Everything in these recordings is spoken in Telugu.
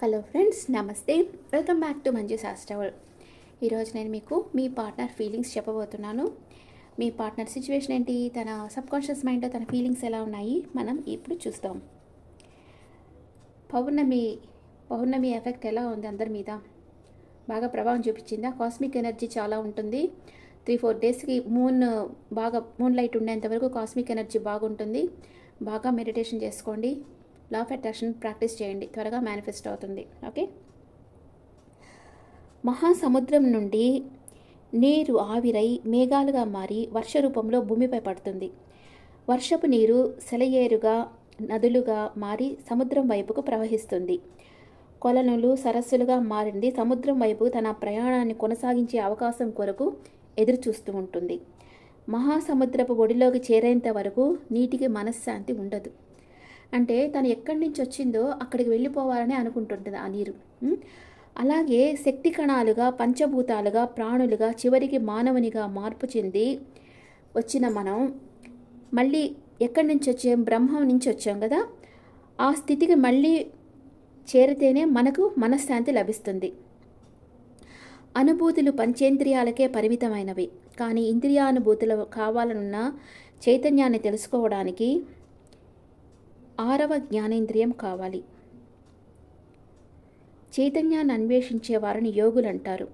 హలో ఫ్రెండ్స్ నమస్తే. వెల్కమ్ బ్యాక్ టు మంజు శాస్త్రవల్ ఈరోజు నేను మీకు మీ పార్ట్నర్ ఫీలింగ్స్ చెప్పబోతున్నాను. మీ పార్ట్నర్ సిచ్యువేషన్ ఏంటి తన సబ్కాన్షియస్ మైండ్లో తన ఫీలింగ్స్ ఎలా ఉన్నాయి మనం ఇప్పుడు చూస్తాం. పౌర్ణమి పౌర్ణమి ఎఫెక్ట్ ఎలా ఉంది అందరి మీద? బాగా ప్రభావం చూపించిందా? కాస్మిక్ ఎనర్జీ చాలా ఉంటుంది. త్రీ ఫోర్ డేస్కి మూన్ బాగా మూన్ లైట్ ఉండేంత వరకు కాస్మిక్ ఎనర్జీ బాగుంటుంది. బాగా మెడిటేషన్ చేసుకోండి. లా ఆఫ్ అట్రాక్షన్ ప్రాక్టీస్ చేయండి. త్వరగా మేనిఫెస్ట్ అవుతుంది. ఓకే మహాసముద్రం నుండి నీరు ఆవిరై మేఘాలుగా మారి వర్ష రూపంలో భూమిపై పడుతుంది. వర్షపు నీరు సెలయేరుగా నదులుగా మారి సముద్రం వైపుకు ప్రవహిస్తుంది. కొలనులు సరస్సులుగా మారింది. సముద్రం వైపు తన ప్రయాణాన్ని కొనసాగించే అవకాశం కొరకు ఎదురు చూస్తూ ఉంటుంది. మహాసముద్రపు ఒడిలోకి చేరేంత వరకు నీటికి మనశ్శాంతి ఉండదు. అంటే తను ఎక్కడి నుంచి వచ్చిందో అక్కడికి వెళ్ళిపోవాలని అనుకుంటుంటుంది ఆ నీరు. అలాగే శక్తి కణాలుగా పంచభూతాలుగా ప్రాణులుగా చివరికి మానవునిగా మార్పు చెంది వచ్చిన మనం మళ్ళీ ఎక్కడి నుంచి వచ్చాం? బ్రహ్మం నుంచి వచ్చాం కదా? ఆ స్థితికి మళ్ళీ చేరితేనే మనకు మనశ్శాంతి లభిస్తుంది. అనుభూతులు పంచేంద్రియాలకే పరిమితమైనవి. కానీ ఇంద్రియానుభూతులు కావాలనున్న చైతన్యాన్ని తెలుసుకోవడానికి ఆరవ జ్ఞానేంద్రియం కావాలి. చైతన్యాన్ని అన్వేషించే వారిని యోగులు అంటారు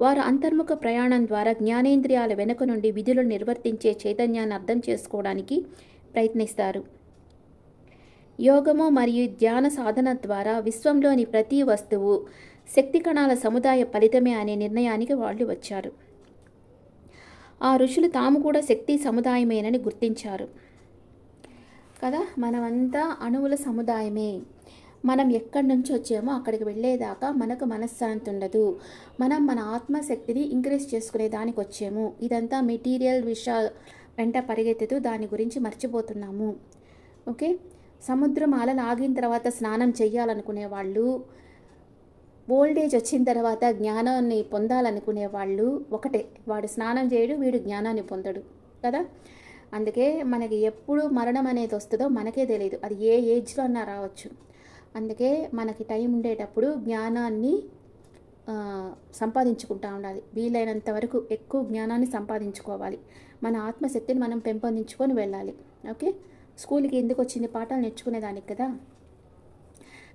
వారు అంతర్ముఖ ప్రయాణం ద్వారా జ్ఞానేంద్రియాల వెనుక నుండి విధులు నిర్వర్తించే చైతన్యాన్ని అర్థం చేసుకోవడానికి ప్రయత్నిస్తారు. యోగము మరియు ధ్యాన సాధన ద్వారా విశ్వంలోని ప్రతి వస్తువు శక్తి కణాల సముదాయ ఫలితమే అనే నిర్ణయానికి వాళ్ళు వచ్చారు. ఆ ఋషులు తాము కూడా శక్తి సముదాయమేనని గుర్తించారు. కదా? మనమంతా అణువుల సముదాయమే. మనం ఎక్కడి నుంచి వచ్చామో అక్కడికి వెళ్ళేదాకా మనకు మనశ్శాంతి ఉండదు. మనం మన ఆత్మశక్తిని ఇంక్రీజ్ చేసుకునే దానికి వచ్చాము. ఇదంతా మెటీరియల్ విషయాలు వెంట పరిగెత్తుతూ దాని గురించి మర్చిపోతున్నాము. ఓకే? సముద్రం అలలు ఆగిన తర్వాత స్నానం చేయాలనుకునే వాళ్ళు ఓల్డేజ్ వచ్చిన తర్వాత జ్ఞానాన్ని పొందాలనుకునే వాళ్ళు ఒకటే. వాడు స్నానం చేయడు వీడు జ్ఞానాన్ని పొందడు. కదా? అందుకే మనకి ఎప్పుడు మరణం అనేది వస్తుందో మనకే తెలియదు. అది ఏ ఏజ్లో అన్నా రావచ్చు. అందుకే మనకి టైం ఉండేటప్పుడు జ్ఞానాన్ని సంపాదించుకుంటూ సంపాదించుకుంటా ఉండాలి. వీలైనంత వరకు ఎక్కువ జ్ఞానాన్ని సంపాదించుకోవాలి. మన ఆత్మశక్తిని మనం పెంపొందించుకొని వెళ్ళాలి. ఓకే? స్కూల్కి ఎందుకు వచ్చింది? పాఠాలు నేర్చుకునేదానికి కదా.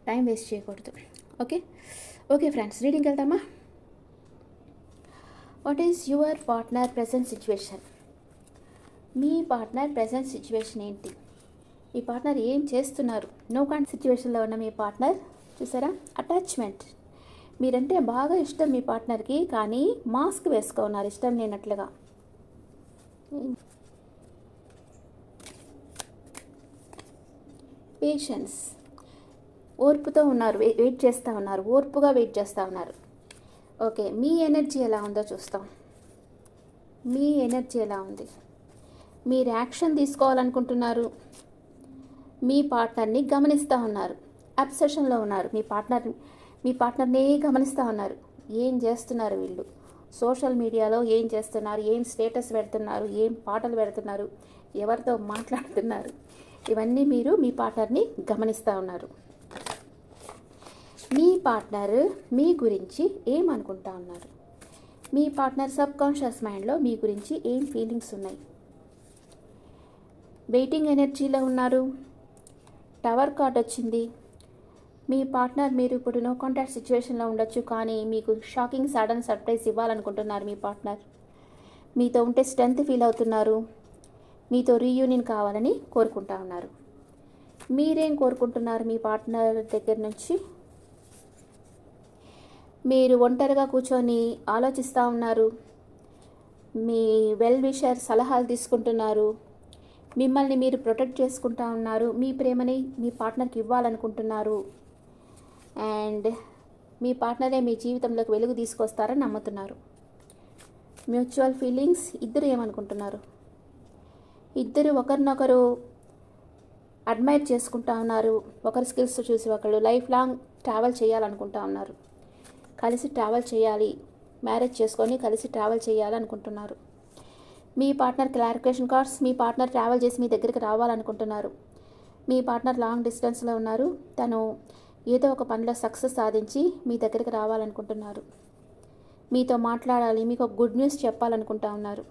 టైం వేస్ట్ చేయకూడదు. ఓకే? ఓకే ఫ్రెండ్స్ రీడింగ్కి వెళ్తామా what is your partner present situation me partner present situation ఏంటి? మీ పార్ట్నర్ ఏం చేస్తున్నారు? నో కాంట్ సిచ్యువేషన్లో ఉన్న మీ పార్ట్నర్ చూసారా? అటాచ్మెంట్. మీరంటే బాగా ఇష్టం మీ పార్ట్నర్కి కానీ మాస్క్ వేసుకున్నారు ఇష్టం లేనట్లుగా. పేషెన్స్. ఓర్పుతో ఉన్నారు వెయిట్ చేస్తూ ఉన్నారు ఓర్పుగా వెయిట్ చేస్తూ ఉన్నారు. ఓకే మీ ఎనర్జీ ఎలా ఉందో చూస్తాం. మీ ఎనర్జీ ఎలా ఉంది? మీరు యాక్షన్ తీసుకోవాలనుకుంటున్నారు. మీ పార్ట్నర్ని గమనిస్తూ ఉన్నారు. అబ్సెషన్లో ఉన్నారు. మీ పార్ట్నర్ మీ పార్ట్నర్నే గమనిస్తూ ఉన్నారు. ఏం చేస్తున్నారు వీళ్ళు? సోషల్ మీడియాలో ఏం చేస్తున్నారు? ఏం స్టేటస్ పెడుతున్నారు? ఏం పాటలు పెడుతున్నారు? ఎవరితో మాట్లాడుతున్నారు? ఇవన్నీ మీరు మీ పార్ట్నర్ని గమనిస్తూ ఉన్నారు. మీ పార్ట్నర్ మీ గురించి ఏమనుకుంటా ఉన్నారు? మీ పార్ట్నర్ సబ్ కాన్షియస్ మైండ్లో మీ గురించి ఏం ఫీలింగ్స్ ఉన్నాయి? వెయిటింగ్ ఎనర్జీలో ఉన్నారు. టవర్ కార్డ్ వచ్చింది. మీ పార్ట్నర్ మీరు ఇప్పుడు నో కాంటాక్ట్ సిచ్యువేషన్లో ఉండొచ్చు కానీ మీకు షాకింగ్ సడన్ సర్ప్రైజ్ ఇవ్వాలనుకుంటున్నారు మీ పార్ట్నర్. మీతో ఉంటే స్ట్రెంత్ ఫీల్ అవుతున్నారు. మీతో రీయూనియన్ కావాలని కోరుకుంటా ఉన్నారు. మీరేం కోరుకుంటున్నారు మీ పార్ట్నర్ దగ్గర నుంచి? మీరు ఒంటరిగా కూర్చొని ఆలోచిస్తూ ఉన్నారు. మీ వెల్ విషర్ సలహాలు తీసుకుంటున్నారు. మిమ్మల్ని మీరు ప్రొటెక్ట్ చేసుకుంటా ఉన్నారు. మీ ప్రేమని మీ పార్ట్నర్కి ఇవ్వాలనుకుంటున్నారు. అండ్ మీ పార్ట్నరే మీ జీవితంలోకి వెలుగు తీసుకొస్తారని నమ్ముతున్నారు. మ్యూచువల్ ఫీలింగ్స్ ఇద్దరు ఏమనుకుంటున్నారు? ఇద్దరు ఒకరినొకరు అడ్మైర్ చేసుకుంటా ఉన్నారు. ఒకరి స్కిల్స్ చూసి ఒకళ్ళు లైఫ్ లాంగ్ ట్రావెల్ చేయాలనుకుంటా ఉన్నారు. కలిసి ట్రావెల్ చేయాలి. మ్యారేజ్ చేసుకొని కలిసి ట్రావెల్ చేయాలనుకుంటున్నారు. మీ పార్ట్నర్ క్లారిఫికేషన్ కార్డ్స్ మీ పార్ట్నర్ ట్రావెల్ చేసి మీ దగ్గరికి రావాలనుకుంటున్నారు. మీ పార్ట్నర్ లాంగ్ డిస్టెన్స్లో ఉన్నారు. తను ఏదో ఒక పనిలో సక్సెస్ సాధించి మీ దగ్గరికి రావాలనుకుంటున్నారు. మీతో మాట్లాడాలి మీకు ఒక గుడ్ న్యూస్ చెప్పాలనుకుంటా ఉన్నారు.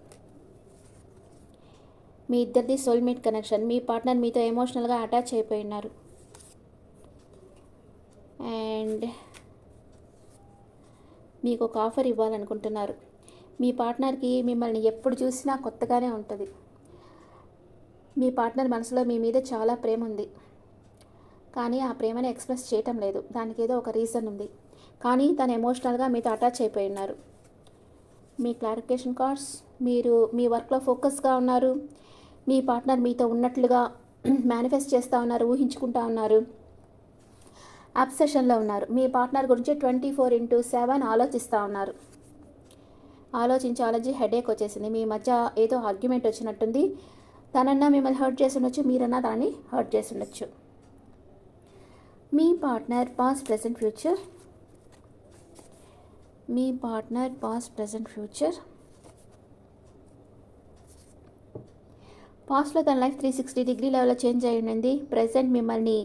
మీ ఇద్దరిది సోల్మేట్ కనెక్షన్. మీ పార్ట్నర్ మీతో ఎమోషనల్గా అటాచ్ అయిపోయి ఉన్నారు. అండ్ మీకు ఒక ఆఫర్ ఇవ్వాలనుకుంటున్నారు. మీ పార్ట్నర్కి మిమ్మల్ని ఎప్పుడు చూసినా కొత్తగానే ఉంటుంది. మీ పార్ట్నర్ మనసులో మీ మీద చాలా ప్రేమ ఉంది. కానీ ఆ ప్రేమని ఎక్స్ప్రెస్ చేయటం లేదు. దానికి ఏదో ఒక రీజన్ ఉంది. కానీ తను ఎమోషనల్గా మీతో అటాచ్ అయిపోయి ఉన్నారు మీ క్లారిఫికేషన్ కార్డ్స్ మీరు మీ వర్క్లో ఫోకస్గా ఉన్నారు. మీ పార్ట్నర్ మీతో ఉన్నట్లుగా మేనిఫెస్ట్ చేస్తూ ఉన్నారు ఊహించుకుంటా ఉన్నారు. అబ్సెషన్లో ఉన్నారు. మీ పార్ట్నర్ గురించి ట్వంటీ ఫోర్ ఇంటూ సెవెన్ ఆలోచిస్తూ ఉన్నారు. ఆలోచించి ఆలోచించి హెడేక్ వచ్చేసింది. మీ మధ్య ఏదో ఆర్గ్యుమెంట్ వచ్చినట్టుంది. తనన్నా మిమ్మల్ని హర్ట్ చేసి ఉండొచ్చు మీరన్నా దాన్ని హర్ట్ చేసి ఉండొచ్చు. మీ పార్ట్నర్ పాస్ట్ ప్రజెంట్ ఫ్యూచర్ మీ పార్ట్నర్ పాస్ట్ ప్రజెంట్ ఫ్యూచర్ పాస్ట్లో తన లైఫ్ త్రీ సిక్స్టీ డిగ్రీ లెవెల్లో చేంజ్ అయి ఉండింది. ప్రజెంట్ మిమ్మల్ని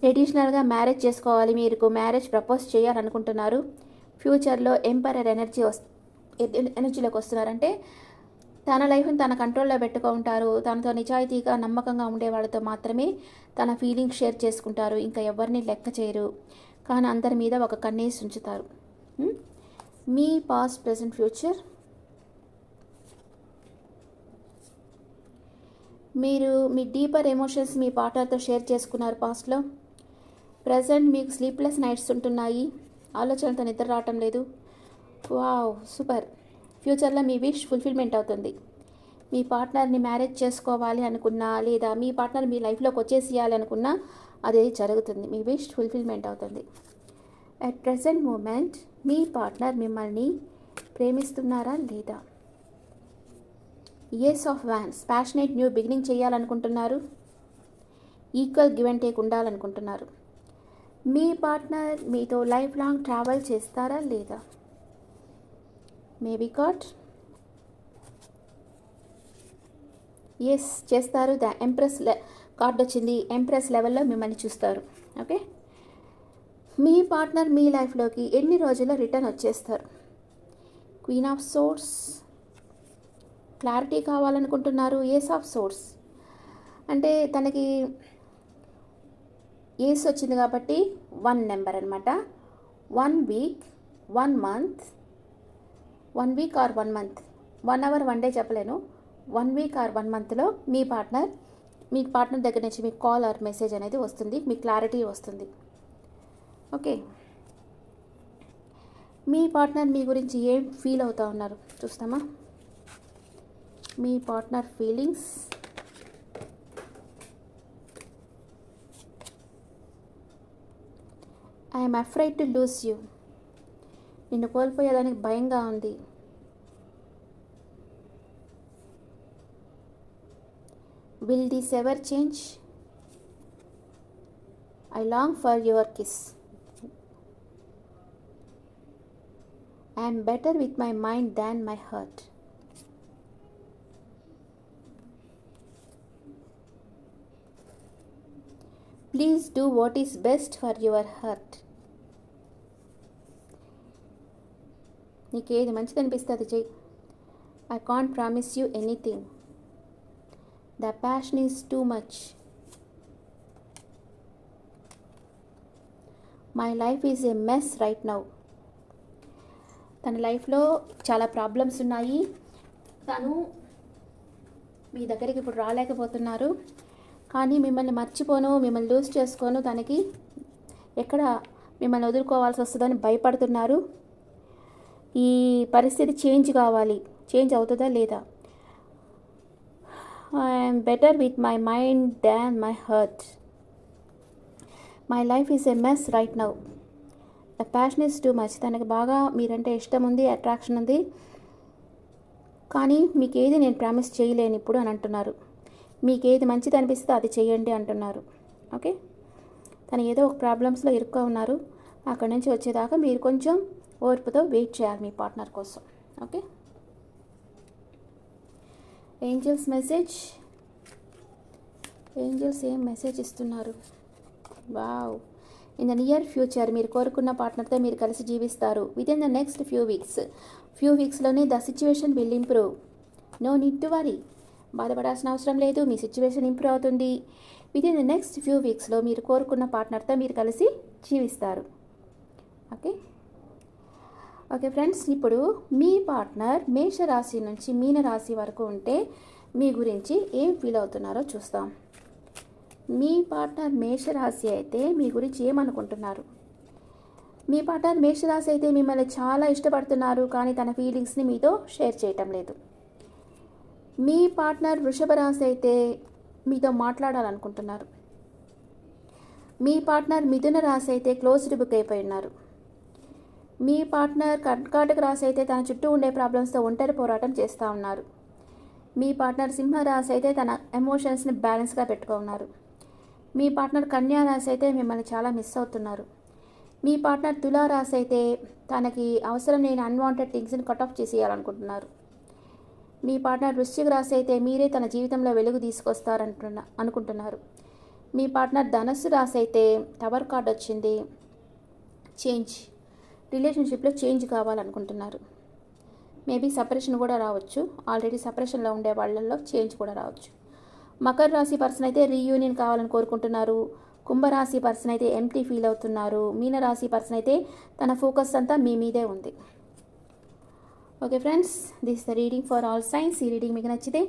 ట్రెడిషనల్గా మ్యారేజ్ చేసుకోవాలి. మీరు మ్యారేజ్ ప్రపోజ్ చేయాలనుకుంటున్నారు. ఫ్యూచర్లో ఎంపరర్ ఎనర్జీ వస్తుంది ఎనర్జీలోకి వస్తున్నారంటే తన లైఫ్ని తన కంట్రోల్లో పెట్టుకుంటారు తనతో నిజాయితీగా నమ్మకంగా ఉండే వాళ్ళతో మాత్రమే తన ఫీలింగ్స్ షేర్ చేసుకుంటారు. ఇంకా ఎవరిని లెక్క చేయరు. కానీ అందరి మీద ఒక కన్నేసి ఉంచుతారు. మీ పాస్ట్ ప్రజెంట్ ఫ్యూచర్? మీరు మీ డీపర్ ఎమోషన్స్ మీ పార్ట్నర్తో షేర్ చేసుకున్నారు పాస్ట్లో? ప్రజెంట్ మీకు స్లీప్లెస్ నైట్స్ ఉంటున్నాయి. ఆలోచనలతో నిద్ర రావటం లేదు. Wow super. ఫ్యూచర్లో మీ విష్ ఫుల్ఫిల్మెంట్ అవుతుంది. మీ పార్ట్నర్ని మ్యారేజ్ చేసుకోవాలి అనుకున్నా లేదా మీ పార్ట్నర్ మీ లైఫ్లోకి వచ్చేసేయాలి అనుకున్నా అది జరుగుతుంది. మీ విష్ ఫుల్ఫిల్మెంట్ అవుతుంది. అట్ ప్రజెంట్ మూమెంట్ మీ పార్ట్నర్ మిమ్మల్ని ప్రేమిస్తున్నారా లేదా? Years of wands passionate new beginning చేయాలనుకుంటున్నారు. ఈక్వల్ గివ్ అండ్ టేక్ ఉండాలనుకుంటున్నారు. మీ పార్ట్నర్ మీతో లైఫ్ లాంగ్ ట్రావెల్ చేస్తారా లేదా? మేబీ కాట్ ఎస్ చేస్తారు. ద ఎంప్రెస్ లె కార్డ్ వచ్చింది. ఎంప్రెస్ లెవెల్లో మిమ్మల్ని చూస్తారు. ఓకే? మీ పార్ట్నర్ మీ లైఫ్లోకి ఎన్ని రోజుల్లో రిటర్న్ వచ్చేస్తారు? Queen of swords. క్లారిటీ కావాలనుకుంటున్నారు. Ace of swords. అంటే తనకి ఏస్ వచ్చింది కాబట్టి వన్ నెంబర్ అనమాట one week one month one week or one month? One hour one day చెప్పలేను. వన్ వీక్ ఆర్ వన్ మంత్లో మీ పార్ట్నర్ మీ పార్ట్నర్ దగ్గర నుంచి మీకు కాల్ ఆర్ మెసేజ్ అనేది వస్తుంది మీ క్లారిటీ వస్తుంది. ఓకే. మీ పార్ట్నర్ మీ గురించి ఏం ఫీల్ అవుతా ఉన్నారు? చూస్తామా? మీ partner feelings. I'm afraid to lose you. నిన్ను కోల్పోయేదానికి భయంగా ఉంది. Will this ever change I long for your kiss I'm better with my mind than my heart please do what is best for your heart నీకు ఏది మంచిది అనిపిస్తే అది చెయ్యి I can't promise you anything the passion is too much my life is a mess right now తన లైఫ్లో చాలా ప్రాబ్లమ్స్ ఉన్నాయి. తను మీ దగ్గరికి ఇప్పుడు రాలేకపోతున్నారు. కానీ మిమ్మల్ని మర్చిపోను మిమ్మల్ని లూజ్ చేసుకోను. తనకి ఎక్కడ మిమ్మల్ని వదులుకోవాల్సి వస్తుందని భయపడుతున్నారు. ఈ పరిస్థితి చేంజ్ కావాలి. చేంజ్ అవుతుందా లేదా? I'm better with my mind than my heart my life is a mess right now the passion is too much తనకి బాగా మీరంటే ఇష్టం ఉంది అట్రాక్షన్ ఉంది. కానీ మీకు ఏది నేను ప్రామిస్ చేయలేను ఇప్పుడు అని అంటున్నారు. మీకు ఏది మంచిది అనిపిస్తే అది చేయండి అంటున్నారు. ఓకే తను ఏదో ఒక ప్రాబ్లమ్స్లో ఇరుక్కు ఉన్నారు. అక్కడి నుంచి వచ్చేదాకా మీరు కొంచెం ఓర్పుతో వెయిట్ చేయాలి మీ పార్ట్నర్ కోసం. ఓకే? Angels message. ఏంజల్స్ ఏం మెసేజ్ ఇస్తున్నారు? Wow. In the near future మీరు కోరుకున్న పార్ట్నర్తో మీరు కలిసి జీవిస్తారు. Within the next few weeks few వీక్స్లోనే the situation will improve no need to worry బాధపడాల్సిన అవసరం లేదు. మీ సిచ్యువేషన్ ఇంప్రూవ్ అవుతుంది. Within the next few వీక్స్లో మీరు కోరుకున్న పార్ట్నర్తో మీరు కలిసి జీవిస్తారు. ఓకే? ఓకే ఫ్రెండ్స్ ఇప్పుడు మీ పార్ట్నర్ మేషరాశి నుంచి మీన రాశి వరకు ఉంటే మీ గురించి ఏం ఫీల్ అవుతున్నారో చూస్తాం. మీ పార్ట్నర్ మేషరాశి అయితే మీ గురించి ఏమనుకుంటున్నారు మీ పార్ట్నర్ మేషరాశి అయితే మిమ్మల్ని చాలా ఇష్టపడుతున్నారు కానీ తన ఫీలింగ్స్ని మీతో షేర్ చేయటం లేదు. మీ పార్ట్నర్ వృషభ రాశి అయితే మీతో మాట్లాడాలనుకుంటున్నారు. మీ పార్ట్నర్ మిథున రాశి అయితే క్లోజ్డ్ బుక్ అయిపోయి ఉన్నారు. మీ పార్ట్నర్ కర్కాటక రాశి అయితే తన చుట్టూ ఉండే ప్రాబ్లమ్స్తో ఒంటరి పోరాటం చేస్తూ ఉన్నారు. మీ పార్ట్నర్ సింహ రాశి అయితే తన ఎమోషన్స్ని బ్యాలెన్స్గా పెట్టుకున్నారు మీ పార్ట్నర్ కన్యా రాశి అయితే మిమ్మల్ని చాలా మిస్ అవుతున్నారు. మీ పార్ట్నర్ తులా రాశి అయితే తనకి అవసరం లేని అన్వాంటెడ్ థింగ్స్ని కట్ ఆఫ్ చేసేయాలనుకుంటున్నారు. మీ పార్ట్నర్ వృశ్చిక రాశి అయితే మీరే తన జీవితంలో వెలుగు తీసుకొస్తారంటున్న అనుకుంటున్నారు. మీ పార్ట్నర్ ధనస్సు రాశి అయితే టవర్ కార్డ్ వచ్చింది. చేంజ్ రిలేషన్షిప్లో చేంజ్ కావాలనుకుంటున్నారు. మేబీ సపరేషన్ కూడా రావచ్చు. ఆల్రెడీ సపరేషన్లో ఉండే వాళ్ళల్లో చేంజ్ కూడా రావచ్చు. మకర రాశి పర్సన్ అయితే రీయూనియన్ కావాలని కోరుకుంటున్నారు. కుంభరాశి పర్సన్ అయితే ఎంటీ ఫీల్ అవుతున్నారు. మీనరాశి పర్సన్ అయితే తన ఫోకస్ అంతా మీ మీదే ఉంది. Okay friends this the reading for all signs ఈ రీడింగ్ మీకు నచ్చితే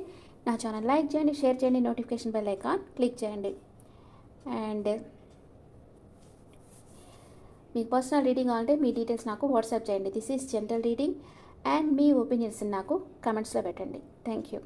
నా ఛానల్ లైక్ చేయండి షేర్ చేయండి నోటిఫికేషన్ బెల్ ఐకాన్ క్లిక్ చేయండి. అండ్ మీకు పర్సనల్ రీడింగ్ కావాలంటే మీ డీటెయిల్స్ నాకు వాట్సాప్ చేయండి. This is general reading and me opinions నాకు కమెంట్స్లో పెట్టండి. Thank you